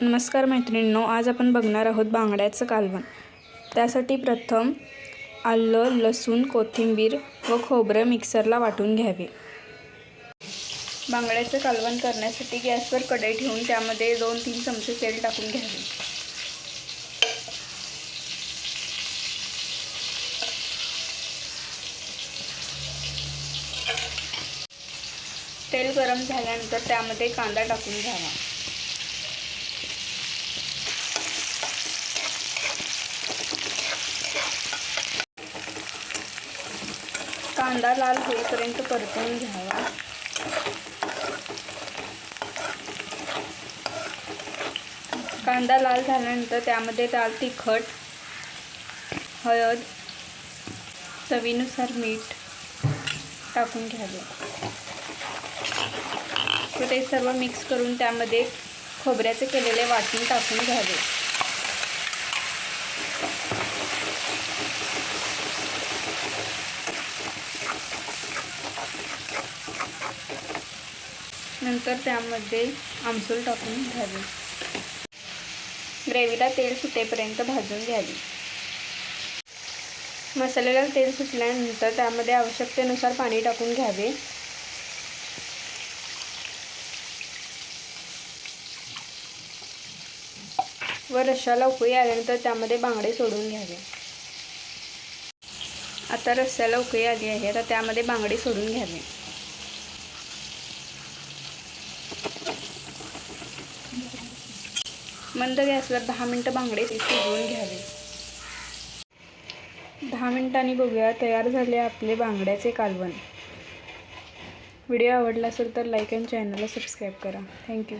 नमस्कार मैत्रिणींनो आज आपण बघणार आहोत बांगड्याचं कालवण. त्यासाठी प्रथम आलं लसूण कोथिंबीर व खोबरं मिक्सरला वाटून घ्यावे. बांगड्याचं कालवण करण्यासाठी गॅसवर कढई ठेवून त्यामध्ये दोन तीन चमचे तेल टाकून घ्यावे. तेल गरम झाल्यानंतर त्यामध्ये कांदा टाकून घ्यावा. कांदा लाल होईपर्यंत परतून घ्यावा. कांदा लाल झाल्यानंतर त्यामध्ये लाल तिखट हळद चवीनुसार मीठ टाकून घ्यावे. तर ते सर्व मिक्स करून त्यामध्ये खोबऱ्याचे केलेले वाटण टाकून घ्यावे. नंतर त्यामध्ये आमसूल टाकून घ्यावे. ग्रेव्हीला तेल सुटेपर्यंत भाजून घ्यावी. मसाल्याला तेल सुटल्यानंतर त्यामध्ये आवश्यकतेनुसार पाणी टाकून घ्यावे. व रश्श्याला उकळी आल्यानंतर त्यामध्ये बांगडे सोडून घ्यावे. आता रस्स्याला उकळी आली आहे तर त्यामध्ये बांगडे सोडून घ्यावे. मंद गॅसवर दहा मिनटं बांगडे शिजवून घ्यावे. दहा मिनटांनी बघूया तयार झाले आपले बांगड्याचे कालवण. व्हिडिओ आवडला असेल तर लाईक अँड चॅनलला सबस्क्राईब करा. Thank you.